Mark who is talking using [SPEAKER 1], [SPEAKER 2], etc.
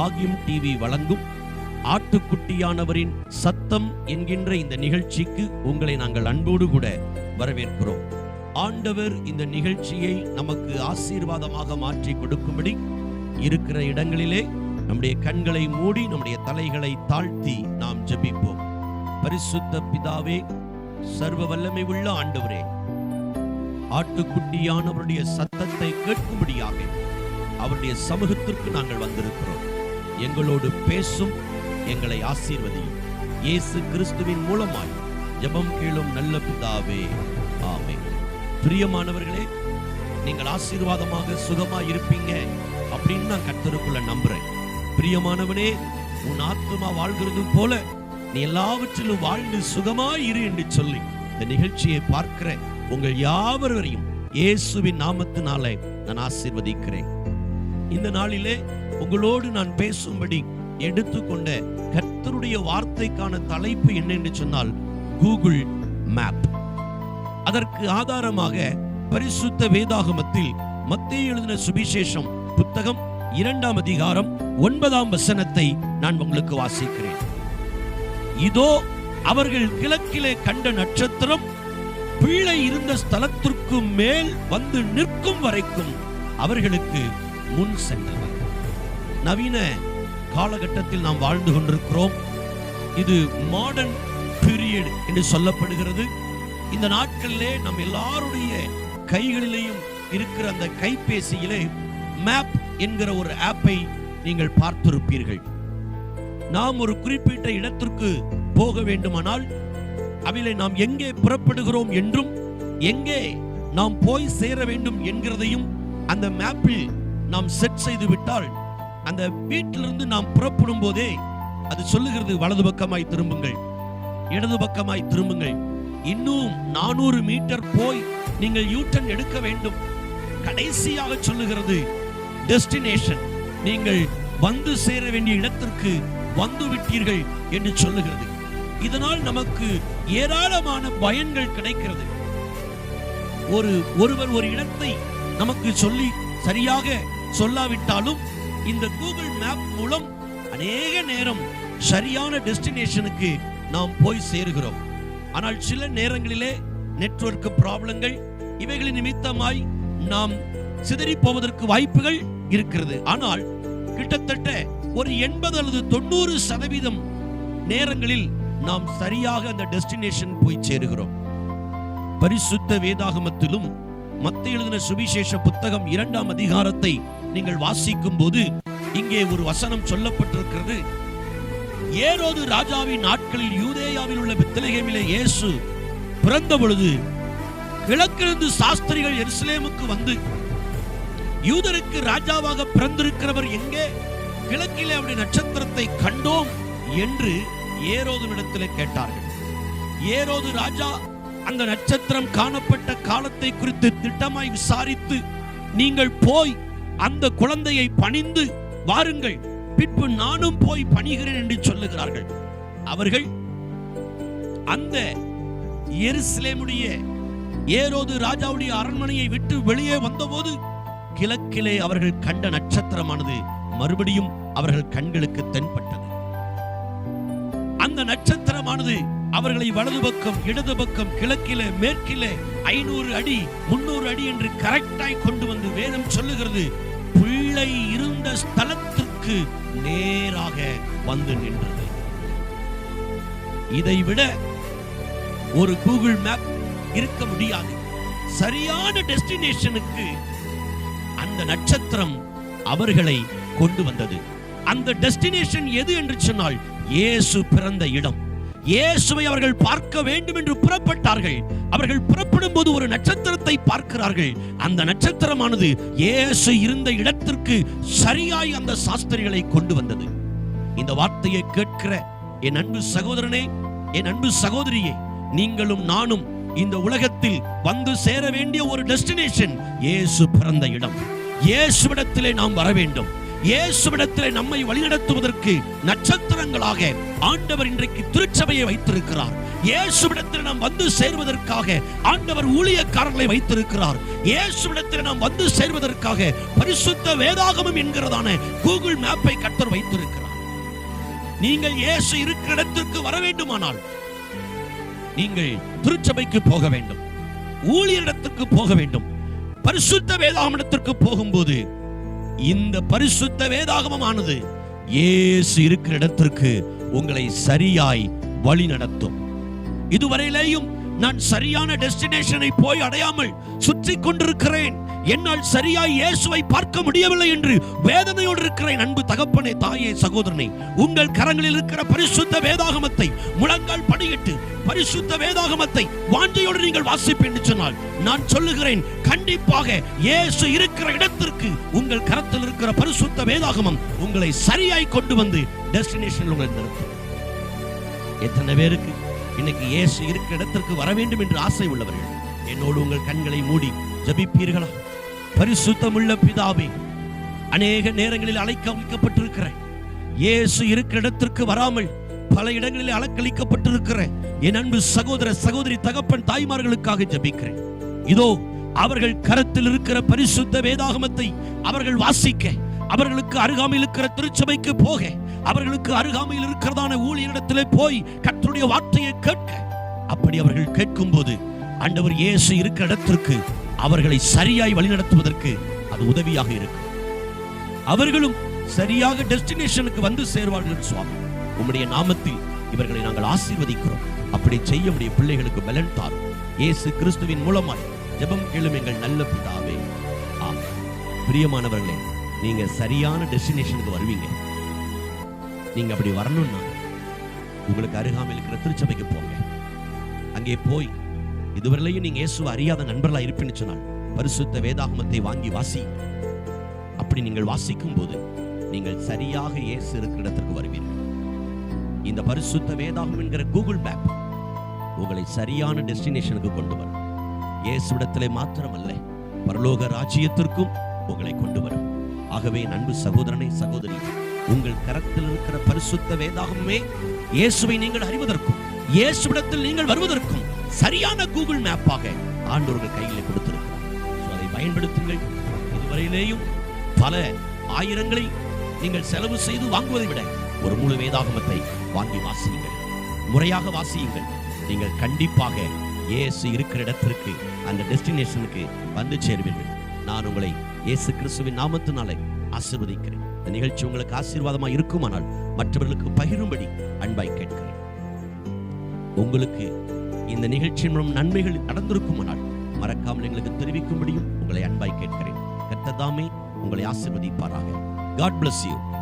[SPEAKER 1] லாகியம் TV வழங்கும் ஆட்டுக்குட்டியானவரின் சத்தம் என்கின்ற இந்த நிகழ்ச்சிக்கு உங்களை நாங்கள் அன்போடு கூட வரவேற்கிறோம் ஆண்டவர் இந்த நிகழ்ச்சியை நமக்கு ஆசீர்வாதமாக மாற்றி கொடுக்கும்படி இருக்கிற இடங்களிலே நம்முடைய கண்களை மூடி நம்முடைய தலைகளை தாழ்த்தி நாம் ஜபிப்போம் பரிசுத்த பிதாவே சர்வ வல்லமை உள்ள ஆண்டவரே ஆட்டுக்குட்டியானவருடைய சத்தத்தை கேட்கும்படியாக அவருடைய சமூகத்திற்கு நாங்கள் வந்திருக்கிறோம் எங்களோடு பேசும் எங்களை ஆசீர்வதியும் இயேசு கிறிஸ்துவின் மூலமாய் ஜபம் கீழும் நல்ல பிதாவே ஆமை பிரியமானவர்களே நீங்கள் ஆசீர்வாதமாக சுகமா இருப்பீங்க அப்படின்னு நான் கத்தருக்குள்ள நம்புறேன் பிரியமானவனே உன் ஆத்மா வாழ்கிறது போல நீ எல்லாவற்றிலும் வாழ்ந்து சுகமா இரு என்று சொல்லி இந்த நிகழ்ச்சியை பார்க்கிற உங்கள் யாவரையும் இயேசுவின் நாமத்தினாலே நான் ஆசீர்வதிக்கிறேன் இந்த நாளிலே உங்களோடு நான் பேசும்படி எடுத்துக்கொண்ட கர்த்தருடைய வார்த்தைக்கான தலைப்பு என்னென்று சொன்னால் கூகுள் மேப் அதற்கு ஆதாரமாக பரிசுத்த வேதாகமத்தில் மத்திய எழுதின சுபிசேஷம் புத்தகம் இரண்டாம் அதிகாரம் ஒன்பதாம் வசனத்தை நான் உங்களுக்கு வாசிக்கிறேன் இதோ அவர்கள் கிழக்கிலே கண்ட நட்சத்திரம் பிள்ளை இருந்த ஸ்தலத்திற்கு மேல் வந்து நிற்கும் வரைக்கும் அவர்களுக்கு முன் சென்றவர் நவீன காலகட்டத்தில் நாம் வாழ்ந்து கொண்டிருக்கிறோம் இது மாடர்ன் பீரியட் என்று சொல்லப்படுகிறது இந்த நாட்களிலே நம் எல்லாருடைய கைகளிலேயும் இருக்கிற அந்த கைபேசியிலே மேப் என்கிற ஒரு ஆப்பை நீங்கள் பார்த்திருப்பீர்கள் நாம் ஒரு குறிப்பிட்ட இடத்திற்கு போக வேண்டுமானால் அவையிலே நாம் எங்கே புறப்படுகிறோம் என்றும் எங்கே நாம் போய் சேர வேண்டும் என்கிறதையும் அந்த மேப்பில் நாம் செட் செய்து விட்டால் அந்த வீட்டிலிருந்து நாம் புறப்படும் போதே அது சொல்லுகிறது வலது பக்கமாய் திரும்புங்கள் இடது பக்கமாய் திரும்புங்கள் இன்னும் நானூறு மீட்டர் போய் நீங்கள் யூட்டன் எடுக்க வேண்டும் கடைசியாக சொல்லுகிறது டெஸ்டினேஷன் நீங்கள் வந்து சேர வேண்டிய இடத்திற்கு வந்து விட்டீர்கள் என்று சொல்லுகிறது இதனால் நமக்கு ஏராளமான பயன்கள் கிடைக்கிறது ஒரு ஒருவர் ஒரு இடத்தை நமக்கு சொல்லி சரியாக சொல்லாவிட்டாலும் இந்த கூகுள் மேப் மூலம் அநேக நேரம் சரியான டெஸ்டினேஷனுக்கு நாம் போய் சேருகிறோம் ஆனால் சில நேரங்களிலே நெட்வொர்க் ப்ராப்ளங்கள் இவைகளின் நிமித்தமாய் நாம் சிதறி போவதற்கு வாய்ப்புகள் இருக்கிறது ஆனால் கிட்டத்தட்ட ஒரு எண்பது அல்லது தொண்ணூறு சதவீதம் நேரங்களில் நாம் சரியாக அந்த டெஸ்டினேஷன் போய் சேருகிறோம் பரிசுத்த வேதாகமத்திலும் மத்திய எழுதின சுவிசேஷ புத்தகம் இரண்டாம் அதிகாரத்தை நீங்கள் வாசிக்கும் போது இங்கே ஒரு வசனம் சொல்லப்பட்டிருக்கிறது ஏரோது ராஜாவின் நாட்களில் யூதேயாவில் உள்ள பெத்தலகேமிலே இயேசு பிறந்த பொழுது கிழக்கிருந்து சாஸ்திரிகள் எருசலேமுக்கு வந்து யூதருக்கு ராஜாவாக பிறந்திருக்கிறவர் எங்கே கிழக்கிலே அவருடைய நட்சத்திரத்தை கண்டோம் என்று இடத்தில் கேட்டார்கள் ஏரோது ராஜா அந்த நட்சத்திரம் காணப்பட்ட காலத்தை குறித்து திட்டமாய் விசாரித்து நீங்கள் போய் அந்த குழந்தையை பணிந்து வாருங்கள் பின்பு நானும் போய் பணிகிறேன் என்று சொல்லுகிறார்கள் அவர்கள் அந்த எருசலேமுடைய ஏரோது ராஜாவுடைய அரண்மனையை விட்டு வெளியே வந்தபோது கிழக்கிலே அவர்கள் கண்ட நட்சத்திரமானது மறுபடியும் அவர்கள் கண்களுக்கு தென்பட்டது அந்த நட்சத்திரமானது அவர்களை வலது பக்கம் இடது பக்கம் கிழக்கிலே மேற்கிலே ஐநூறு அடி முன்னூறு அடி என்று கரெக்டாய் கொண்டு வந்து வேதம் சொல்லுகிறது பிள்ளை இருந்த ஸ்தலத்திற்கு நேராக வந்து நின்றது இதை விட ஒரு கூகுள் மேப் இருக்க முடியாது சரியான டெஸ்டினேஷனுக்கு அந்த நட்சத்திரம் அவர்களை கொண்டு வந்தது அந்த டெஸ்டினேஷன் எது என்று சொன்னால் இயேசு பிறந்த இடம் இயேசுவை அவர்கள் பார்க்க வேண்டும் என்று புறப்பட்டார்கள் அவர்கள் புறப்படும் போது ஒரு நட்சத்திரத்தை பார்க்கிறார்கள் அந்த நட்சத்திரமானது இயேசு இருந்த இடத்திற்கு சரியாய் அந்த சாஸ்திரிகளை கொண்டு வந்தது இந்த வார்த்தையை கேட்கிற என் அன்பு சகோதரனே என் அன்பு சகோதரியே நீங்களும் நானும் இந்த உலகத்தில் வந்து சேர வேண்டிய ஒரு டெஸ்டினேஷன் இயேசு பிறந்த இடம் இயேசுவிடத்திலே நாம் வர வேண்டும் இயேசுவிடத்தில் நம்மை வழிநடத்துவதற்கு நட்சத்திரங்களாக ஆண்டவர் இன்றைக்கு திருச்சபையை வைத்திருக்கிறார் இயேசுவிடத்தில் நாம் வந்து சேர்வதற்காக ஆண்டவர் ஊழியக்காரர்களை வைத்திருக்கிறார் இயேசுவிடத்தில் நாம் வந்து சேர்வதற்காக பரிசுத்த வேதாகமம் என்கிறதான கூகுள் மேப்பை கட்டர் வைத்திருக்கிறார் நீங்கள் இயேசு இருக்கிற இடத்திற்கு வர வேண்டுமானால் நீங்கள் திருச்சபைக்கு போக வேண்டும் ஊழியரிடத்திற்கு போக வேண்டும் பரிசுத்த வேதாகமனத்திற்கு போகும்போது இந்த பரிசுத்த வேதாகமமானது ஏசு இருக்கிற இடத்திற்கு உங்களை சரியாய் வழி நடத்தும் இதுவரையிலேயும் நான் சரியான டெஸ்டினேஷனை போய் அடையாமல் சுற்றி கொண்டிருக்கிறேன் என்னால் சரியாய் இயேசுவை பார்க்க முடியவில்லை என்று வேதனையோடு இருக்கிறேன் அன்பு தகப்பனே தாயே சகோதரனே உங்கள் கரங்களில் இருக்கிற பரிசுத்த வேதாகமத்தை முழங்கால் படியிட்டு பரிசுத்த வேதாகமத்தை வாஞ்சையோடு நீங்கள் வாசிப்பேன் சொன்னால் நான் சொல்லுகிறேன் கண்டிப்பாக இயேசு இருக்கிற இடத்திற்கு உங்கள் கரத்தில் இருக்கிற பரிசுத்த வேதாகமம் உங்களை சரியாய் கொண்டு வந்து டெஸ்டினேஷன் உங்களை நிறுத்தும் எத்தனை பேருக்கு இன்னைக்கு இயேசு இருக்கிற இடத்திற்கு வர வேண்டும் என்று ஆசை உள்ளவர்கள் என்னோடு உங்கள் கண்களை மூடி ஜபிப்பீர்களா பரிசுத்தமுள்ள பிதாவே அநேக நேரங்களில் வைக்கப்பட்டிருக்கிற இயேசு இருக்கிற இடத்திற்கு வராமல் பல இடங்களில் அலக்களிக்கப்பட்டிருக்கிற என் அன்பு சகோதர சகோதரி தகப்பன் தாய்மார்களுக்காக ஜபிக்கிறேன் இதோ அவர்கள் கரத்தில் இருக்கிற பரிசுத்த வேதாகமத்தை அவர்கள் வாசிக்க அவர்களுக்கு அருகாமையில் இருக்கிற திருச்சபைக்கு போக அவர்களுக்கு அருகாமையில் இருக்கிறதான ஊழியரிடத்திலே போய் கற்றுடைய வார்த்தையை கேட்க அப்படி அவர்கள் கேட்கும் போது அண்டவர் இயேசு இருக்கிற இடத்திற்கு அவர்களை சரியாய் வழிநடத்துவதற்கு அது உதவியாக இருக்கும் அவர்களும் சரியாக டெஸ்டினேஷனுக்கு வந்து சேர்வார்கள் சுவாமி உம்முடைய நாமத்தில் இவர்களை நாங்கள் ஆசீர்வதிக்கிறோம் அப்படி செய்ய முடிய பிள்ளைகளுக்கு பலன் தாரும் இயேசு கிறிஸ்துவின் மூலமாய் ஜெபம் கேளும் எங்கள் நல்ல பிதாவே பிரியமானவர்களே நீங்க சரியான டெஸ்டினேஷனுக்கு வருவீங்க நீங்க அப்படி வரணும்னா உங்களுக்கு அருகாமையில் இருக்கிற திருச்சபைக்கு போங்க அங்கே போய் இதுவரையிலையும் நீங்க இயேசு அறியாத நண்பர்களா இருப்பேன்னு சொன்னால் பரிசுத்த வேதாகமத்தை வாங்கி வாசி அப்படி நீங்கள் வாசிக்கும் போது நீங்கள் சரியாக இயேசு இருக்கிற இடத்திற்கு வருவீர்கள் இந்த பரிசுத்த வேதாகம் என்கிற கூகுள் மேப் உங்களை சரியான டெஸ்டினேஷனுக்கு கொண்டு வரும் இயேசு இயேசுவிடத்திலே மாத்திரமல்ல பரலோக ராஜ்யத்திற்கும் உங்களை கொண்டு வரும் ஆகவே நண்பு சகோதரனை சகோதரி உங்கள் கரத்தில் இருக்கிற பரிசுத்த வேதாகமே இயேசுவை நீங்கள் அறிவதற்கும் இயேசு இடத்தில் நீங்கள் வருவதற்கும் சரியான கூகுள் மேப்பாக ஆண்டோர்கள் கையில் கொடுத்திருக்கிறார் அதை பயன்படுத்துங்கள் இதுவரையிலேயும் பல ஆயிரங்களை நீங்கள் செலவு செய்து வாங்குவதை விட ஒரு முழு வேதாகமத்தை வாங்கி வாசியுங்கள் முறையாக வாசியுங்கள் நீங்கள் கண்டிப்பாக இயேசு இருக்கிற இடத்திற்கு அந்த டெஸ்டினேஷனுக்கு வந்து சேருவீர்கள் நான் உங்களை இயேசு கிறிஸ்துவின் நாமத்தினாலே ஆசிர்வதிக்கிறேன் இந்த நிகழ்ச்சி உங்களுக்கு ஆசீர்வாதமாக இருக்குமானால் மற்றவர்களுக்கு பகிரும்படி அன்பாய் கேட்கிறேன் உங்களுக்கு இந்த நிகழ்ச்சி மூலம் நன்மைகள் நடந்திருக்குமானால் மறக்காமல் எங்களுக்கு தெரிவிக்கும்படியும் உங்களை அன்பாய் கேட்கிறேன் கத்ததாமே உங்களை ஆசிர்வதிப்பாராக காட் பிளஸ் யூ